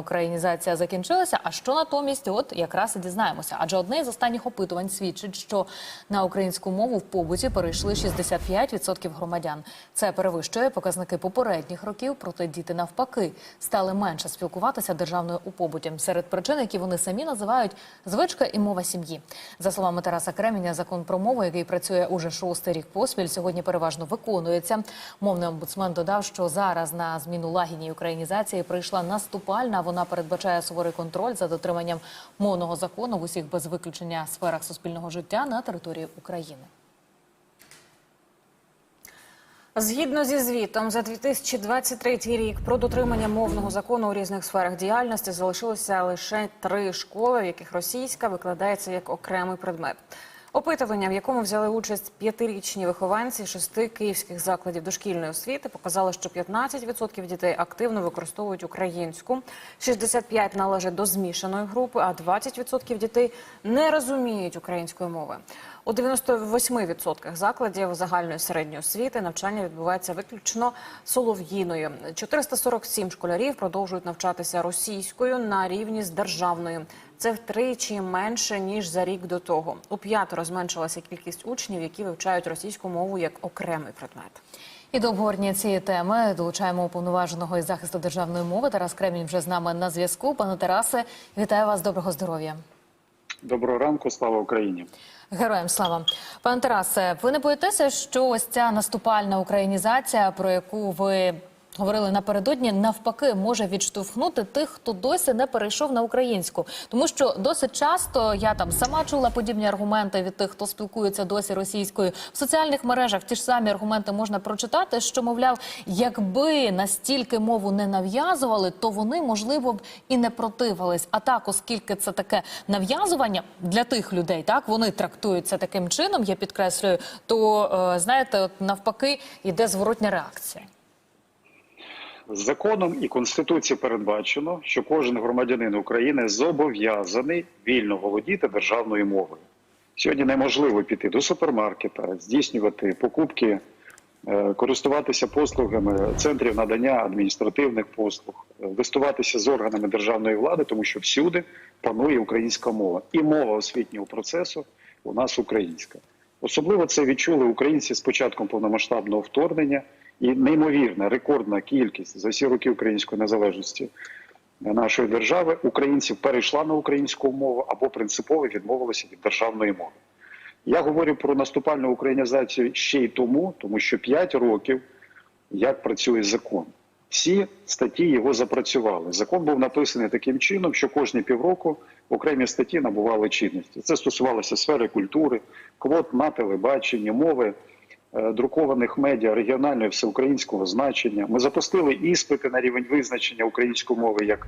Українізація закінчилася. А що натомість, от якраз і дізнаємося. Адже одне з останніх опитувань свідчить, що на українську мову в побуті перейшли 65% громадян. Це перевищує показники попередніх років. Проте діти навпаки стали менше спілкуватися державною у побуті. Серед причин, які вони самі називають звичка і мова сім'ї. За словами Тараса Кременя, закон про мову, який працює уже шостий рік поспіль, сьогодні переважно виконується. Мовний омбудсмен додав, що зараз на зміну лагідній українізації прийшла наступальна. Вона передбачає суворий контроль за дотриманням мовного закону в усіх без виключення сферах суспільного життя на території України. Згідно зі звітом за 2023 рік про дотримання мовного закону у різних сферах діяльності залишилося лише три школи, в яких російська викладається як окремий предмет. Опитування, в якому взяли участь п'ятирічні вихованці шести київських закладів дошкільної освіти, показало, що 15% дітей активно використовують українську, 65% належать до змішаної групи, а 20% дітей не розуміють української мови. У 98% закладів загальної середньої освіти навчання відбувається виключно солов'їною. 447 школярів продовжують навчатися російською на рівні з державною. Це втричі менше ніж за рік до того. У п'ятеро зменшилася кількість учнів, які вивчають російську мову як окремий предмет. І до обговорення цієї теми долучаємо уповноваженого із захисту державної мови. Тарас Кремінь вже з нами на зв'язку. Пане Тарасе, вітаю вас. Доброго здоров'я. Доброго ранку, слава Україні. Героям слава пане Тарасе. Ви не боїтеся, що ось ця наступальна українізація, про яку ви говорили напередодні, навпаки може відштовхнути тих, хто досі не перейшов на українську, тому що досить часто я там сама чула подібні аргументи від тих, хто спілкується досі російською в соціальних мережах. Ті ж самі аргументи можна прочитати, що мовляв, якби настільки мову не нав'язували, то вони можливо б і не противились. А так, оскільки це таке нав'язування для тих людей, так вони трактують це таким чином. Я підкреслюю, то е, знаєте, от навпаки йде зворотня реакція. Законом і конституцією передбачено, що кожен громадянин України зобов'язаний вільно володіти державною мовою. Сьогодні неможливо піти до супермаркета, здійснювати покупки, е, користуватися послугами центрів надання адміністративних послуг, е, листуватися з органами державної влади, тому що всюди панує українська мова, і мова освітнього процесу у нас українська. Особливо це відчули українці з початком повномасштабного вторгнення. І неймовірна рекордна кількість за всі роки української незалежності нашої держави українців перейшла на українську мову або принципово відмовилися від державної мови. Я говорю про наступальну українізацію ще й тому, тому що 5 років як працює закон. Всі статті його запрацювали. Закон був написаний таким чином, що кожні півроку окремі статті набували чинності. Це стосувалося сфери культури, квот на телебаченні, мови друкованих медіа регіонального всеукраїнського значення. Ми запустили іспити на рівень визначення української мови як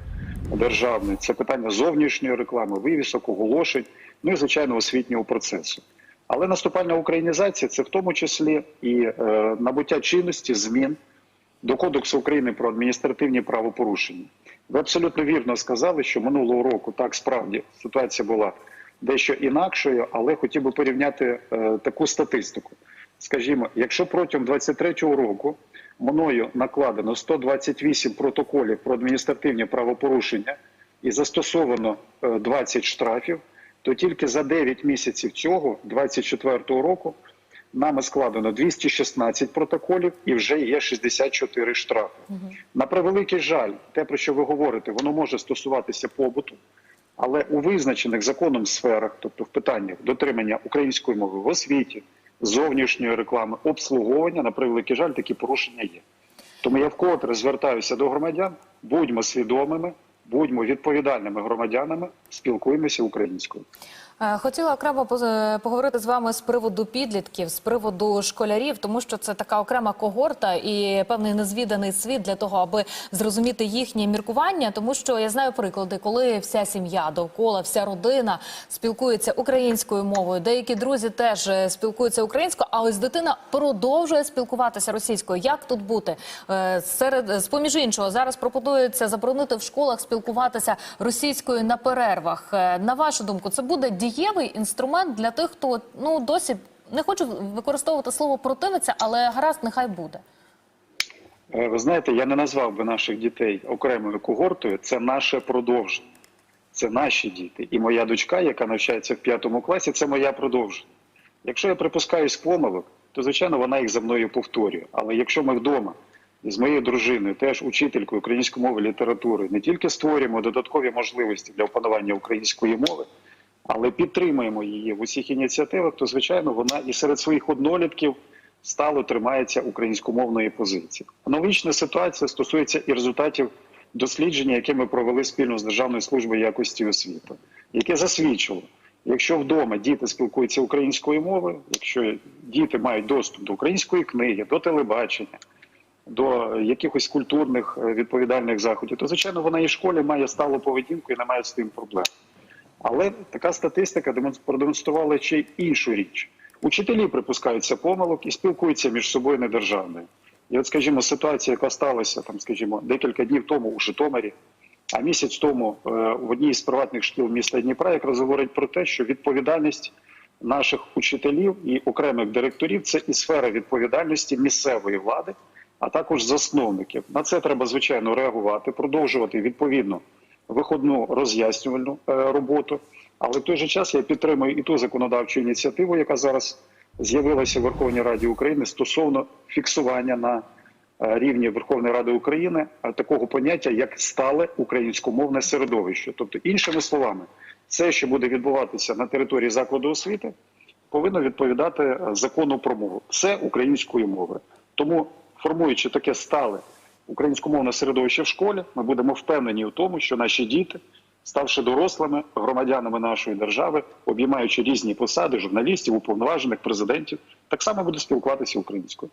державної. Це питання зовнішньої реклами, вивісок, оголошень, ну і звичайно освітнього процесу. Але наступальна українізація це в тому числі і е, набуття чинності змін до Кодексу України про адміністративні правопорушення. Ви абсолютно вірно сказали, що минулого року так справді ситуація була дещо інакшою, але хотів би порівняти е, таку статистику. Скажімо, якщо протягом 2023 року мною накладено 128 протоколів про адміністративні правопорушення і застосовано е, 20 штрафів, то тільки за 9 місяців цього, 2024 року, нами складено 216 протоколів і вже є 64 штрафи. На превеликий жаль, те, про що ви говорите, воно може стосуватися побуту, але у визначених законом сферах, тобто в питаннях дотримання української мови в освіті, зовнішньої реклами, обслуговування, на превеликий жаль, такі порушення є. Тому я вкотре звертаюся до громадян, будьмо свідомими, будьмо відповідальними громадянами, спілкуємося українською. Е, Хотіла окремо поз- поговорити з вами з приводу підлітків, з приводу школярів, тому що це така окрема когорта і певний незвіданий світ для того, аби зрозуміти їхнє міркування. Тому що я знаю приклади, коли вся сім'я довкола, вся родина спілкується українською мовою. Деякі друзі теж е, спілкуються українською, а ось дитина продовжує спілкуватися російською. Як тут бути? Е, Серед з поміж іншого зараз пропонується заборонити в школах спілкуватися російською на перервах. Е, На вашу думку, це буде дієвий інструмент для тих, хто ну досі не хочу використовувати слово противиться, але гаразд, нехай буде. Е, Ви знаєте, я не назвав би наших дітей окремою когортою. Це наше продовження. Це наші діти. І моя дочка, яка навчається в п'ятому класі, це моя продовження. Якщо я припускаюсь помилок, то звичайно вона їх за мною повторює. Але якщо ми вдома з моєю дружиною, теж учителькою української мови літератури, не тільки створюємо додаткові можливості для опанування української мови, але підтримуємо її в усіх ініціативах, то звичайно вона і серед своїх однолітків стало тримається українськомовної позиції. Аналогічна ситуація стосується і результатів дослідження, яке ми провели спільно з Державною службою якості освіти, яке засвідчило, якщо вдома діти спілкуються українською мовою, якщо діти мають доступ до української книги, до телебачення, до якихось культурних е, відповідальних заходів, то звичайно вона і в школі має сталу поведінку і не має з тим проблем. Але така статистика демон- продемонструвала ще й іншу річ. Учителі припускаються помилок і спілкуються між собою недержавною. І от, скажімо, ситуація, яка сталася там, скажімо, декілька днів тому у Житомирі, а місяць тому е, в одній з приватних шкіл міста Дніпра, якраз говорить про те, що відповідальність наших учителів і окремих директорів це і сфера відповідальності місцевої влади, а також засновників. На це треба звичайно реагувати, продовжувати відповідно виходну роз'яснювальну е, роботу. Але в той же час я підтримую і ту законодавчу ініціативу, яка зараз з'явилася в Верховній Раді України стосовно фіксування на е, рівні Верховної Ради України е, такого поняття, як стале українськомовне середовище. Тобто, іншими словами, все, що буде відбуватися на території закладу освіти, повинно відповідати закону про мову. Все українською мовою. Тому, формуючи таке стале українськомовне середовище в школі, ми будемо впевнені у тому, що наші діти, ставши дорослими громадянами нашої держави, обіймаючи різні посади журналістів, уповноважених президентів, так само будуть спілкуватися українською.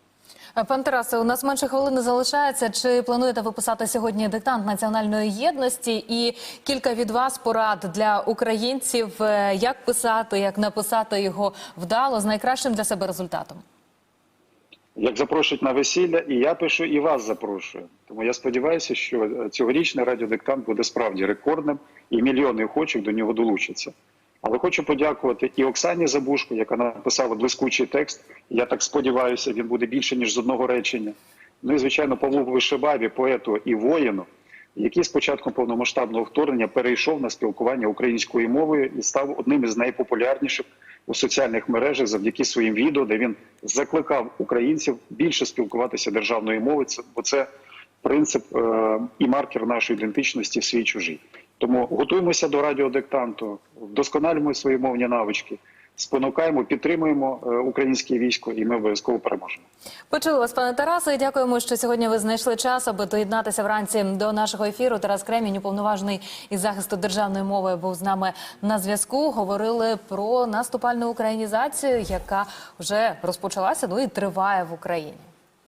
Е, Пан Тарасе, у нас менше хвилини залишається. Чи плануєте виписати сьогодні диктант національної єдності? І кілька від вас порад для українців, е, як писати, як написати його вдало з найкращим для себе результатом? Як запрошують на весілля, і я пишу, і вас запрошую. Тому я сподіваюся, що е, цьогорічний радіодиктант буде справді рекордним, і мільйони охочих до нього долучаться. Але хочу подякувати і Оксані Забушко, яка написала блискучий текст. Я так сподіваюся, він буде більше ніж з одного речення. Ну і звичайно, Павлу Вишибаві, поету і воїну, який з початком повномасштабного вторгнення перейшов на спілкування українською мовою і став одним із найпопулярніших у соціальних мережах завдяки своїм відео, де він закликав українців більше спілкуватися державною мовою, бо це принцип е, і маркер нашої ідентичності свій чужий. Тому готуємося до радіодиктанту, вдосконалюємо свої мовні навички, спонукаємо, підтримуємо е, українське військо, і ми обов'язково переможемо. Почули вас, пане Тарасе. Дякуємо, що сьогодні ви знайшли час, аби доєднатися вранці до нашого ефіру. Тарас Кремінь, уповноважений із захисту державної мови, був з нами на зв'язку. Говорили про наступальну українізацію, яка вже розпочалася, ну і триває в Україні.